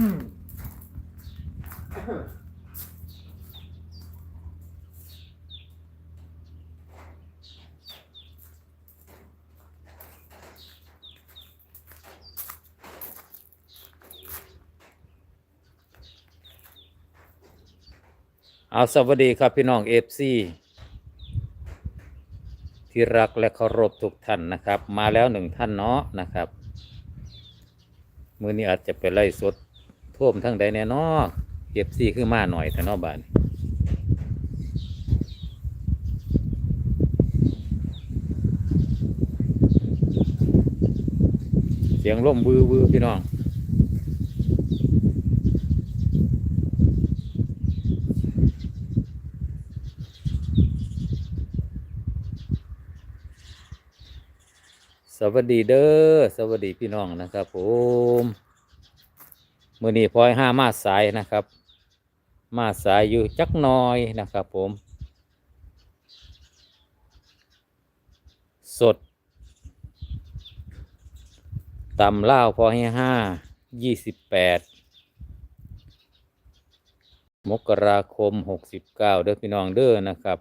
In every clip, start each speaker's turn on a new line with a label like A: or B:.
A: เอาสวัสดีครับพี่น้องเอฟซีที่รักและเคารพทุกท่านนะครับ มาแล้วหนึ่งท่านเนาะนะครับ มือนี้อาจจะเป็นไล่สด ท่วมทั้งใดแน่นอเอฟซีคือมาหน่อยแต่นอบานเสียงล่มวือวือพี่น้องสวัสดีเด้อ สวัสดีพี่น้องนะครับผม มือนี้พลอยห้ามาสายนะครับ มาสายอยู่จักน้อยนะครับผม สดตำเล่าพอให้ห้ายี่สิบแปดมกราคมหกสิบเก้าเด้อพี่น้องเด้อนะครับ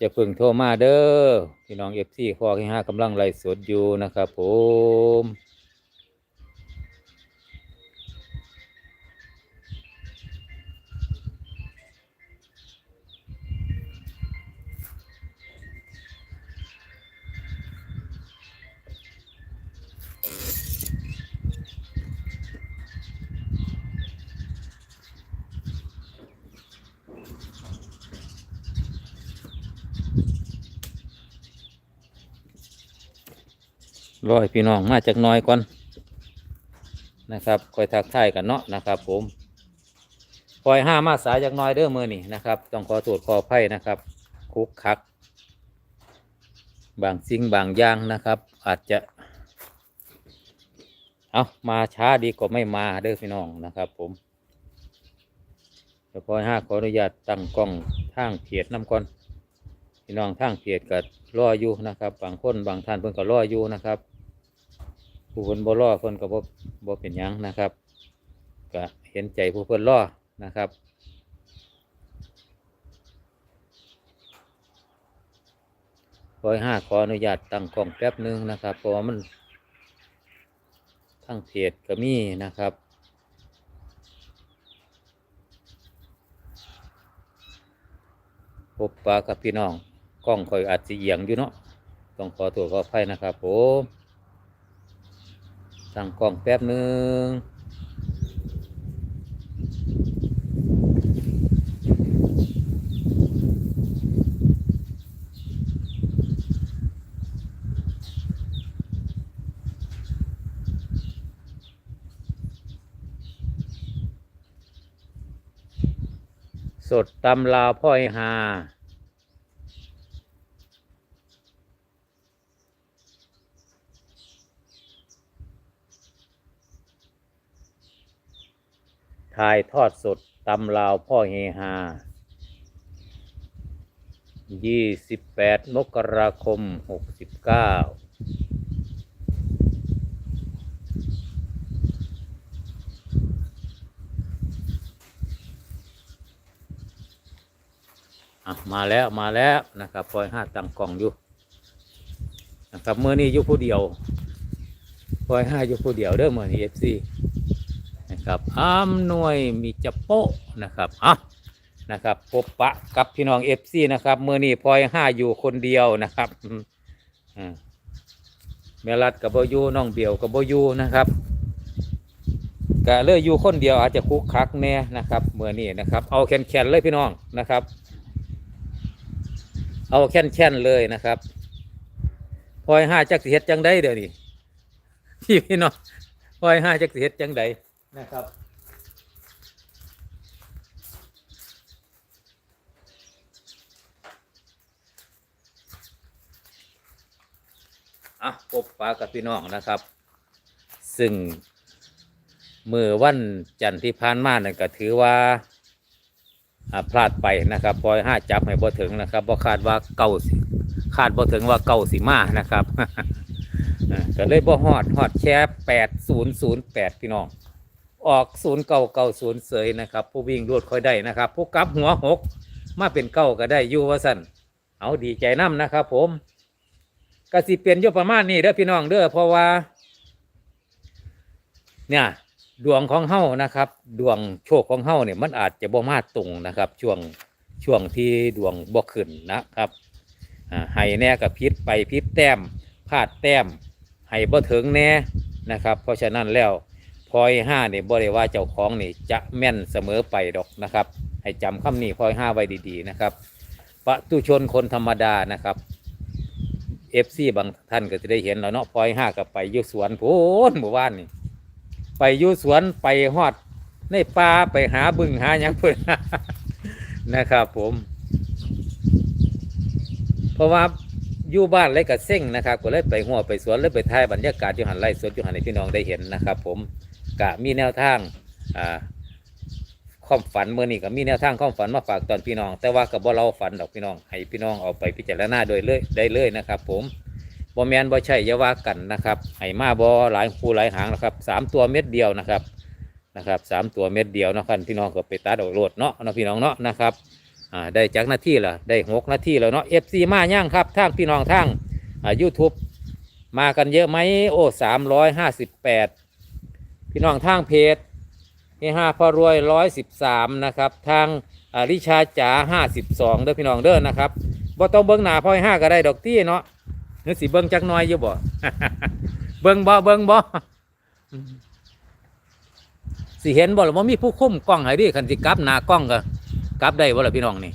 A: จะพึ่งโทรมาเด้อพี่น้องเอฟซีข้อที่ห้ากำลังไล่สดอยู่นะครับผม รอยพี่น้องมาจากน้อยก่อนนะครับคอยทักทายกันเนาะนะครับ ผมคอยห้ามาสายจากน้อยเด้อมือนี่นะครับ ต้องขอตรวจขอไพ่นะครับ คุกคัก บางสิ่งบางอย่างนะครับ อาจจะ เอามาช้าดีกว่าไม่มาเด้อพี่น้องนะครับ ผมเดี๋ยวพอยห้าขออนุญาตตั้งกล้องทางเพจน้ำก่อนพี่น้องทางเพจก็รออยู่นะครับ บางคนบางท่านเพิ่นก็รออยู่นะครับ ผู้เพิ่นบ่รอเพิ่นก็บ่บ่เป็นหยังนะครับก็เห็นใจผู้เพิ่นรอนะครับร้อยห้าขออนุญาตตั้งกล้องแป๊บหนึงนะครับ เพราะว่ามันทางเพจก็มีนะครับพบปะกับพี่น้องกล้องคอยอาจจะเอียงอยู่เนาะต้องขอตัวขออภัยนะครับผม ตั้งกล้องแป๊บหนึ่งสดตำลาวพ่อยหา ถ่ายทอดสดตำลาวพ่อเฮฮายี่สิบแปดมกราคมหกสิบเก้าอะมาแล้วมาแล้วนะครับพลอยห้าตังกล่องอยู่นะครับเมื่อนี้อยู่ผู้เดียวพลอยห้าอยู่ผู้เดียวเด้อเมื่อนี้เอฟซี นะครับอำนวยมีจะโปะนะครับอะนะครับพบปะกับพี่น้องเอฟซีนะครับเมื่อนี้พลอยห้าอยู่คนเดียวนะครับอ่าเมลัดกับโบยูน้องเบียวกับโบยูนะครับก็เลยอยู่คนเดียวอาจจะคุกคักแน่นะครับเมื่อนี้นะครับเอาแคนๆเลยพี่น้องนะครับ เอาแคนๆเลยนะครับพลอยห้าจักสิเฮ็ดจังได้เดี๋ยวนี้พี่พี่น้องพลอยห้าจักสิเฮ็ดจังใด นะครับ อะพบปะกับพี่น้องนะครับ ซึ่งมือวันจันทร์ที่ผ่านมานั่นก็ถือว่าพลาดไปนะครับพลอยห้าจับให้บ่ถึงนะครับบ่คาดว่าเก่าสิคาดบ่ถึงว่าเก่าสิมานะครับอ่าก็เลยบ่ฮอดฮอดแชร์แปดศูนย์ศูนย์แปดพี่น้อง ออกศูนย์เก่าเก่าศูนย์เสยนะครับ ผู้วิ่งรวดค่อยได้นะครับ ผู้กลับหัวหกมาเป็นเก้าก็ได้อยู่ว่าสั่นเอาดีใจน้ำนะครับ ผมกสิเปลี่ยนอยประมาณนี้เด้อพี่น้องเด้อเพราะว่า เนี่ย ดวงของเฮานะครับ ดวงโชคของเฮาเนี่ยมันอาจจะบ่มาตรงนะครับ ช่วงช่วงที่ดวงบ่ขึ้นนะครับอ่าให้แน่กับพิษไปพิษแต้มพลาดแต้มให้บ่ถึงแน่นะครับ เพราะฉะนั้นแล้ว พอยห้าเนี่ยบ่ได้ว่าเจ้าของนี่จะแม่นเสมอไปดอกนะครับ ให้จำคำนี้พอยห้าไว้ดีๆนะครับปะตุชนคนธรรมดานะครับเอฟซีบางท่านก็จะได้เห็นแล้วเนาะพอยห้ากับไปยุสวนโพนหมู่บ้านนี่ไปยู่สวนไปฮอดในป่าไปหาบึงหาหยังเพิ่อนนะครับ ผม เพราะว่าอยู่บ้านเลยกับเซ็งนะครับก็เลยไปหัวไปสวนเลยไปถ่ายบรรยากาศอยู่หันไร่สวนอยู่หันให้พี่น้องได้เห็นนะครับ ผม กะมีแนวทางอ่าความฝันเมื่อนี้ก็มีแนวทางความฝันมาฝากตอนพี่น้อง แต่ว่ากับบ่เราฝันดอกพี่น้อง ให้พี่น้องเอาไปพิจารณาโดยเลยได้เลยนะครับ ผมบ่แมนบ่ใช่อยาว่ากันนะครับให้มาบ่หลายคู่หลายหางนะครับสามตัวเม็ดเดียวนะครับนะครับสามตัวเม็ดเดียวนะครับพี่น้องก็ไปตัดเอาโลดเนาะนะพี่น้องเนาะนะครับอ่าได้จากหน้าที่ละได้หกหน้าที่แล้วเนาะเอฟซีมาย่างครับทางพี่น้องทางอ่ายูทูบมากันเยอะไหมโอ้สามร้อยห้าสิบแปด พี่น้องทางเพจเฮฮาพารวยร้อยสิบสามนะครับทางอริชาจ๋าห้าสิบสองเด้อพี่น้องเด้อนะครับบ่ต้องเบิ้งหนาพ่อยห้าก็ได้ดอกตี้เนาะนึกสิเบิ้งจักน้อยอยู่บ่เบิ้งบ่เบิ้งบ่สิเห็นบ่ล่ะว่ามีผู้คุ้มกล้องให้ดิคันสิกลับหน้ากล้องก็กลับได้บ่ล่ะพี่น้องนี่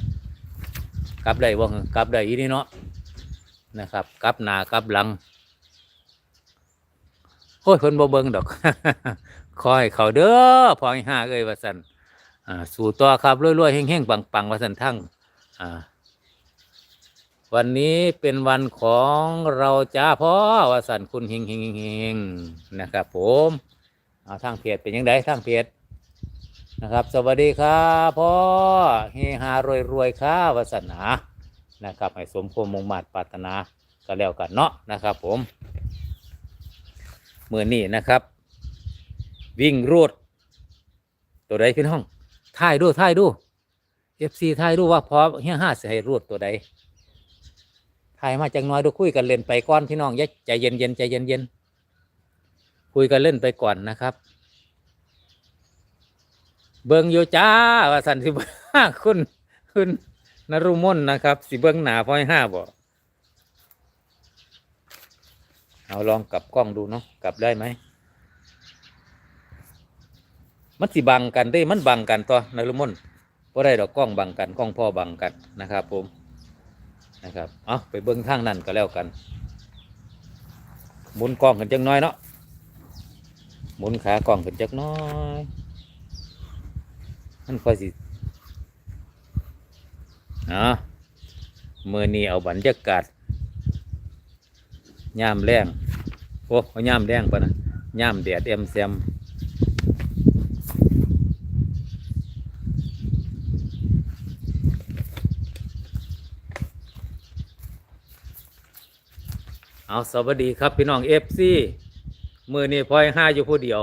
A: กลับได้บ่กลับได้อีนี่เนาะนะครับกลับหน้ากลับหลัง โอ้ยเพิ่นบ่เบิ่งดอกคอยเขาเด้อพอห้าเอ้ยว่าซั่นอ่าสู่ต่อครับรวยๆเฮงๆปังๆว่าซั่นทั้งอ่าวันนี้เป็นวันของเราจ้าพ่อว่าสันคุณเฮงเฮงเฮงเฮงนะครับ ผมเอาทางเพจเป็นยังไงทางเพจนะครับ สวัสดีครับพ่อเฮฮารวยรวยๆค่ะวาสนานะครับให้สมความมุ่งมั่นปรารถนาก็แล้วกันเนาะนะครับ ผม เมือนี้นะครับ วิ่งรูดตัวใดพี่น้องถ่ายดูถ่ายดูเอฟซีถ่ายดูว่าพอเฮียห้าสิให้รูดตัวใดถ่ายมาจากน้อยดูคุยกันเล่นไปก่อนพี่น้องยใจเย็นเย็นใจเย็นเย็นคุยกันเล่นไปก่อนนะครับ เบิงอยู่จ้าว่าสันสิบห้าคุณคุณนรุมนนะครับ สิเบิงหนาพอยห้าบ่ เอาลองกลับกล้องดูเนาะกลับได้ไหมมันสิบังกันได้มันบังกันตัวนรุมนเพราะได้ดอกกล้องบังกันกล้องพ่อบังกันนะครับ ผมนะครับเอาไปเบิ้งทางนั่นก็แล้วกันหมุนกล้องกันจักหน้อยเนาะหมุนขากล้องกันจักน้อยมันค่อยสิอะมือนี้เอาบรรยากาศ ย่ามแรงโอ้เอาย่ามแรงปะนะย่ามแดดเอ็มแซมเอาสวัสดีครับพี่น้องเอฟซีมือนี้พลอยห้าอยู่ผู้เดียว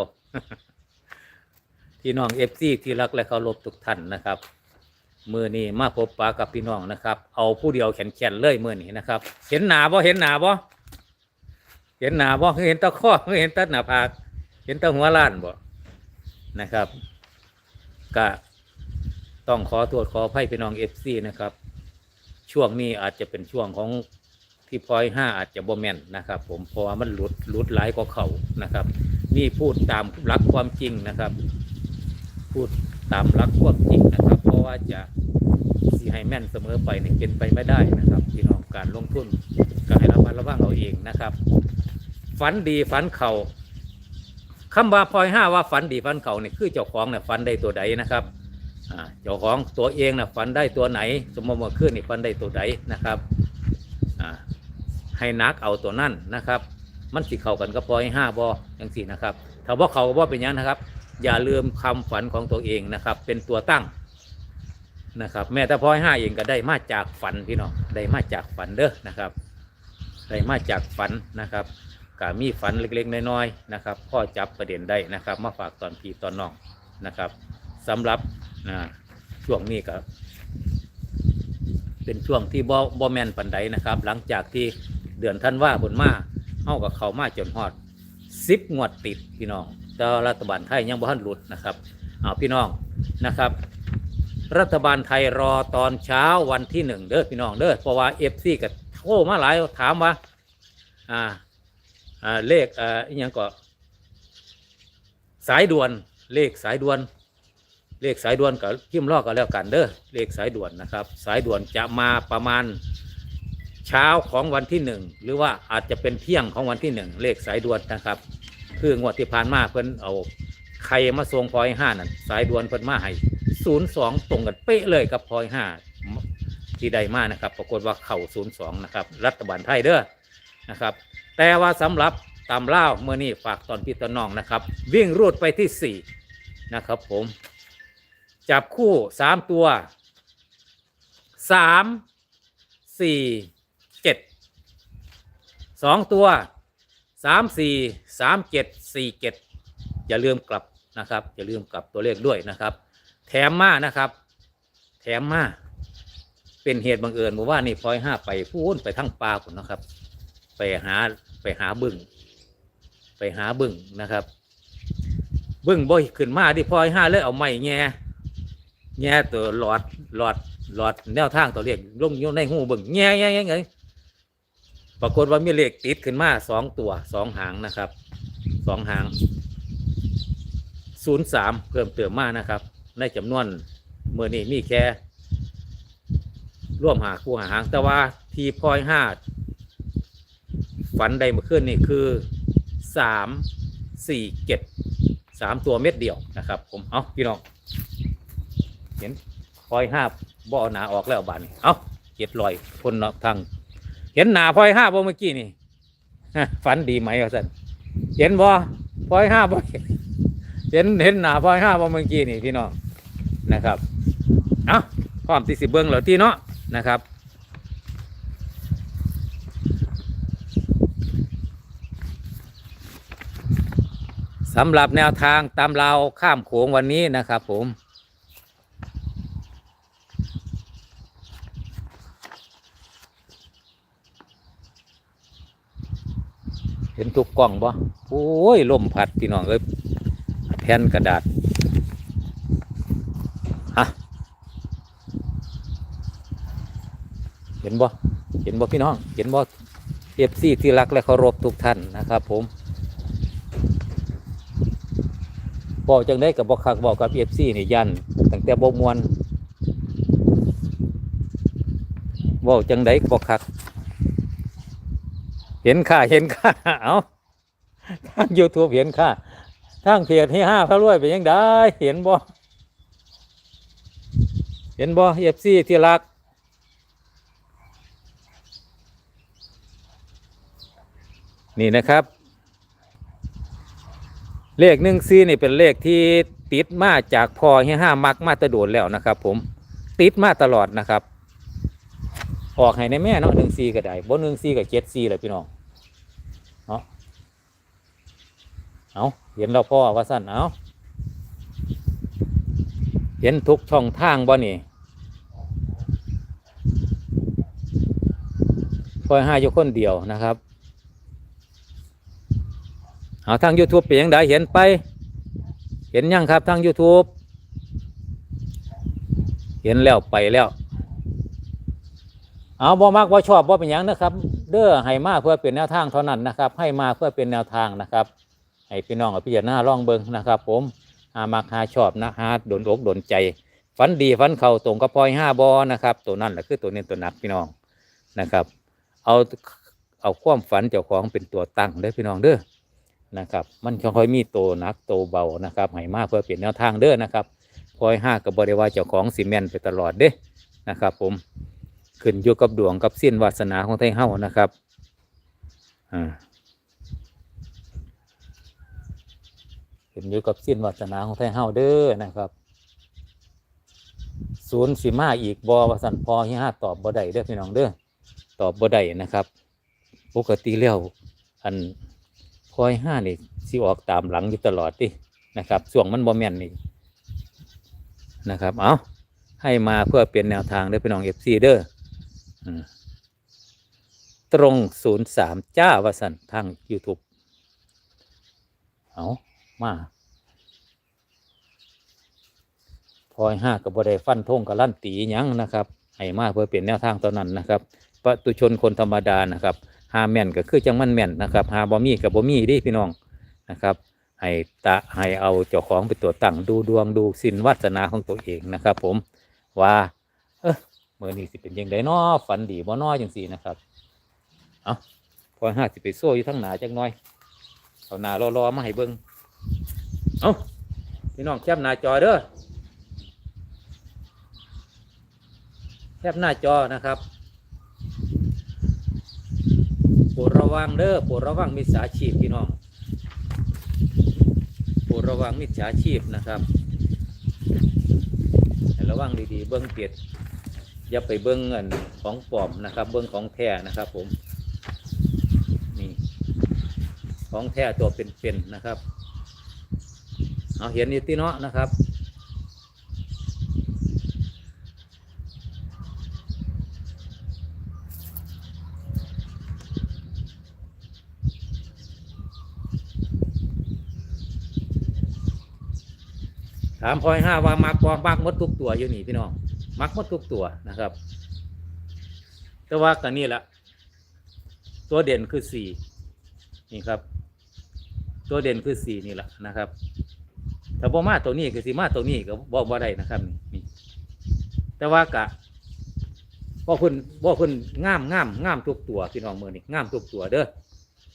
A: พี่น้องเอฟซีที่รักและเคารพทุกท่านนะครับ มือนี้มาพบปะกับพี่น้องนะครับ เอาผู้เดียวแขนแขนๆเลยมือนี้นะครับ เห็นหนาบ่เห็นหนาบ่ เห็นหนาบ่เห็นตะข้อเห็นตะหน้าผาก เห็นตะหัวล้านบ่นะครับก็ต้องขอโทษขออภัยพี่น้องเอฟซีนะครับ ช่วงนี้อาจจะเป็นช่วงของที่พอยห้าอาจจะบ่แม่นนะครับ ผมเพราะว่ามันหลุดหลุดหลายกว่าเขานะครับ นี่พูดตามหลักความจริงนะครับ พูดตามหลักความจริงนะครับ เพราะว่าจะสีให้แม่นเสมอไปนี่เป็นไปไม่ได้นะครับ พี่น้องการลงทุนก็ให้ระมัดระวังเอาเองนะครับ ฝันดีฝันเขาคำว่าพลอยห้าว่าฝันดีฝันเข่าเนี่ยคือเจ้าของเนี่ยฝันได้ตัวใดนะครับเจ้าของตัวเองน่ะฝันได้ตัวไหน สมมติว่าขึ้นนี่ฝันได้ตัวใดนะครับให้นักเอาตัวนั่นนะครับ มันสิเข้ากันก็พลอให้าบออย่างสี่นะครับถ้าว่าเขาก็บ่เป็นหยังนะครับ อย่าลืมคำฝันของตัวเองนะครับ เป็นตัวตั้งนะครับ แม้แต่พลอให้ห้าเองก็ได้มาจากฝันพี่น้องได้มาจากฝันเด้อนะครับ ได้มาจากฝันนะครับ กามีฝันเล็กๆน้อยๆนะครับพ่อจับประเด็นได้นะครับ มาฝากตอนพี่ตอนน้องนะครับสำหรับนะช่วงนี้ก็เป็นช่วงที่บ่บ่แมนปันใดนะครับ หลังจากที่เดือนท่านว่าบนมาเฮากับเขามาจนฮอดสิบงวดติดพี่น้องแต่ว่ารัฐบาลไทยยังบ่ทันหลุดนะครับเอาพี่น้องนะครับ รัฐบาลไทยรอตอนเช้าวันที่หนึ่งเด้อพี่น้องเด้อเพราะว่าเอฟซีก็โทรมาหลายถามว่าอ่า อ่าเลขอ่าอหยังก็ สายด่วน เลขสายด่วน เลขสายด่วนกับพิมพ์ลอกกันแล้วกันเด้อเลขสายด่วนนะครับ สายด่วนจะมาประมาณเช้าของวันที่หนึ่งหรือว่าอาจจะเป็นเที่ยงของวันที่หนึ่งเลขสายด่วนนะครับ คืองวดที่ผ่านมาเพิ่นเอาใครมาทรงพลอยห้านั่นสายด่วนเพิ่นมาให้ศูนย์สองตรงกันเป๊ะเลยกับพลอยห้าที่ได้มานะครับ ปรากฏว่าเข่าศูนย์สองนะครับ รัฐบาลไทยเด้อนะครับ แต่ว่าสำหรับตามเล่าเมื่อนี้ฝากตอนพี่ตอนน้องนะครับ วิ่งรูดไปที่สี่นะครับผม จับคู่สามตัวสามสี่เจ็ดสองตัวสามสี่สามเจ็ดสี่เจ็ดอย่าลืมกลับนะครับ อย่าลืมกลับตัวเลขด้วยนะครับ แถมมานะครับ แถมมาเป็นเหตุบังเอิญบอกว่านี่พลอยห้าไปพูนไปทั้งปลาคนนะครับ หาไปหาบึ้งไปหาบึ้งนะครับ บึ้งบ่อยขึ้นมาที่พอยห้าเลยเอาไม้แง่แง่ตัวหลอดหลอดหลอดแนวทางตัวเลขลงอยู่ในหูบึ้งแง่แง่แง่ไงปรากฏว่ามีเลขติดขึ้นมาสองตัวสองหางนะครับสองหางศูนย์สามเพิ่มเติมมานะครับ ในจำนวนเมื่อนี้มีแค่ร่วมหาคู่หาหางแต่ว่าทีพอยห้า ฝันใดเมื่อคืนนี่คือสามสี่เจ็ดสามตัวเม็ดเดียวนะครับ ผมเอาพี่น้องเห็นพลอยห้าบ่อหนาออกแล้วบานนี้เอาเจ็ดลอยคนเนทาง เห็นหนาพลอยห้าบ่เมื่อกี้นี่ฝันดีไหมวะสันเห็นบ่พลอยห้าบ่เห็นเห็นหนาพลอยห้าบ่เมื่อกี้นี่พี่น้องนะครับ เอาพร้อมที่สิเบิ้งเหรอที่เนาะนะครับ สำหรับแนวทางตามเราข้ามโขงวันนี้นะครับผม เห็นทุกกล่องบ่โอ้ยลมพัดพี่น้องเอ้ยแผ่นกระดาษฮะเห็นบ่เห็นบ่พี่น้อง เห็นบ่เอฟซีที่รักและเคารพทุกท่านนะครับผม บอกจังได้กับบอกคักบอกกับเอฟซีนี่ยันตั้งแต่บมวนบอกจังได้บอกคัก เห็นค่าเห็นค่าเอาทางยูทูบเห็นค่าทางเพจให้ห้าพระรวยเป็นยังได้เห็นบ่เห็นบ่เอฟซีที่รักนี่นะครับ เลขหนึ่งซีนี่เป็นเลขที่ติดมาจากพอให้ห้ามักมาตะโดดแล้วนะครับ ผมติดมาตลอดนะครับ ออกให้ในแม่เนาะหนึ่งซีก็ได้บนหนึ่งซีกับเจ็ดซีเลยพี่น้องเนาะเอาเห็นเราพ่อว่าสั้นเอาเห็นทุกช่องทางบ่นี่พอยห้าอยู่คนเดียวนะครับ เอาทาง YouTube เป็นยังไงเห็นไป เห็นยังครับทาง YouTube เห็นแล้วไปแล้ว เอาบ่มักบ่ชอบบ่เป็นยังนะครับ เด้อให้มาเพื่อเป็นแนวทางเท่านั้นนะครับ ให้มาเพื่อเป็นแนวทางนะครับ ให้พี่น้องกับพี่หน้าร่องเบิงนะครับ ผมหามักหาชอบนะหาโดนอกโดนใจฝันดีฝันเข่าตรงกับพลอยห้าบอนะครับ ตัวนั่นแหละคือตัวเน้นตัวหนักพี่น้องนะครับ เอาเอาความฝันเจ้าของเป็นตัวตั้งเด้อพี่น้องเด้อ นะครับ มันค่อยๆมีโตหนักโตเบานะครับให้มากเพื่อเปลี่ยนแนวทางเด้อนะครับพอยห้ากับบริวารเจ้าของซีเมนต์ไปตลอดเด้นะครับ ผมขึ้นอยู่กับดวงกับเส้นวาสนาของไทยเฮ้านะครับอ่าขึ้นอยู่กับเส้นวาสนาของไทยเฮ้าเด้อนะครับศูนย์สีมาอีกบอวสันพอที่ห้าตอบบ่ได้เด้อพี่น้องเด้อตอบบ่ได้นะครับ ปกติแล้วอัน พอยห้านี่สิออกตามหลังอยู่ตลอดตินะครับช่วงมันบ่แม่นนี่นะครับ เอาให้มาเพื่อเป็นแนวทางเด้อพี่น้องเอฟซีเด้อตรงศูนย์สามจ้าวสันทาง YouTube เอามาพอยห้ากับบได้ฟันธงกับลั่นตียังนะครับให้มาเพื่อเป็นแนวทางตอนนั้นนะครับประตุชนคนธรรมดานะครับ หาแม่นก็คือจังมันแม่นนะครับหาบ่มีกับบ่มีเดิพี่น้องนะครับให้ตะให้เอาเจ้าของไปตัวจตั้งดูดวงดูสินวัฒนาของตัวเองนะครับ ผมว่าเออเมื่อนี้สิเป็นยังไงน้อฝันดีบ่น้อจังสี่นะครับเอาพอห้าสิไปโซ่อยู่ทั้งหนาจังน้อยเอาหนารอๆมาให้เบิ่งเอาพี่น้องแคปหน้าจอเด้อแคปหน้าจอนะครับโปร ดระวังเด้อโปรดระวังมิจฉาชีพพี่น้องโปรดระวังมิจฉาชีพนะครับระวังดีๆเบิ้งเปียดอย่าไปเบิ้งเงินของปลอมนะครับ เบิ้งของแท้นะครับ ผมนี่ของแท้ตัวเป็นๆนะครับ เอาเห็นอยู่ที่เนาะนะครับ ถามพอยห้าว่ามักบอมักมดทุกตัวอยู่นี่พี่น้องมักมดทุกตัวนะครับ แต่ว่ากันนี่แหละตัวเด่นคือสี่นี่ครับ ตัวเด่นคือสี่นี่แหละนะครับถ้าบ่มาตัวนี้ก็สิมาตัวนี้ก็บ่บ่ได้นะครับนี่แต่ว่ากะบ่เพิ่นบ่เพิ่นงามง่ามง่ามทุกตัวพี่น้องมือนี่ง่ามทุกตัวเด้อ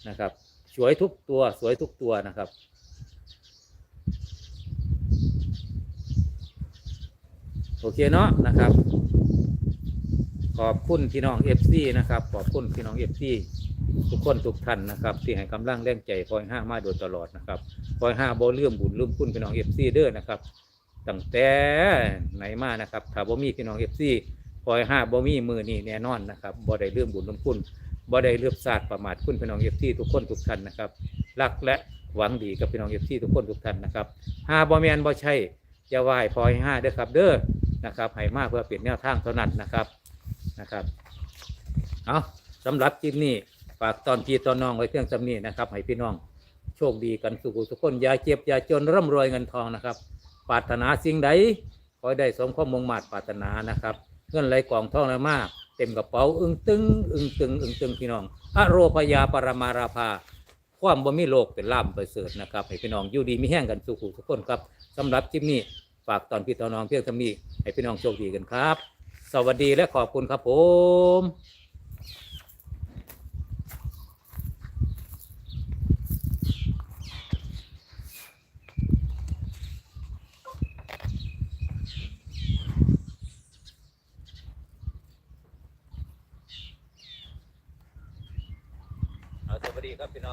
A: นะครับ สวยทุกตัวสวยทุกตัวนะครับ อเคเนาะนะครับ ขอบคุณพี่น้องเอฟซีนะครับ ขอบคุณพี่น้องเอฟซีทุกคนทุกท่านนะครับที่ให้กำลังแรงใจคอยห้ามาโดยตลอดนะครับคอยห้าบ่เลื่อมบุญลืมคุณพี่น้องเอฟซีเด้อนะครับตั้งแต่ไหนมานะครับถ้าบ่มีพี่น้องเอฟซีคอยห้าบ่มีมือนี่แน่นอนนะครับบ่ได้เลื่อมบุญลืมคุณบ่ได้เลือบศาสตร์ประมาทคุณพี่น้องเอฟซีทุกคนทุกท่านนะครับรักและหวังดีกับพี่น้องเอฟซีทุกคนทุกท่านนะครับห้าบ่แมนบ่ใช่อย่าไหว้พอยห้าเด้อครับ เด้อ นะครับให้มากเพื่อเปลี่ยนแนวทางเท่านั้นนะครับนะครับเอาสำหรับคลิปนี้ฝากตอนพี่ตอนน้องไว้เพียงจำนี้นะครับให้พี่น้องโชคดีกันสุขทุกคนอย่าเจ็บอย่าจนร่ำรวยเงินทองนะครับปรารถนาสิ่งใดขอได้สมความมุ่งมา่ปรารถนานะครับเงินไหลกองทองไหลมาก เต็มกระเป๋าอึ้งตึงอึ้งตึงอึ้งตึงพี่น้องอโรพยาปรมาราภาความบ่มีโลกเป็นล่ามไปเสริฐนะครับให้พี่น้องอยู่ดีมีแห้งกันสุขทุกคนครับสำหรับคลิปนี้ฝากตอนพี่ตอนน้องเพียงเทำนี้ ให้พี่น้องโชคดีกันครับ สวัสดีและขอบคุณครับผม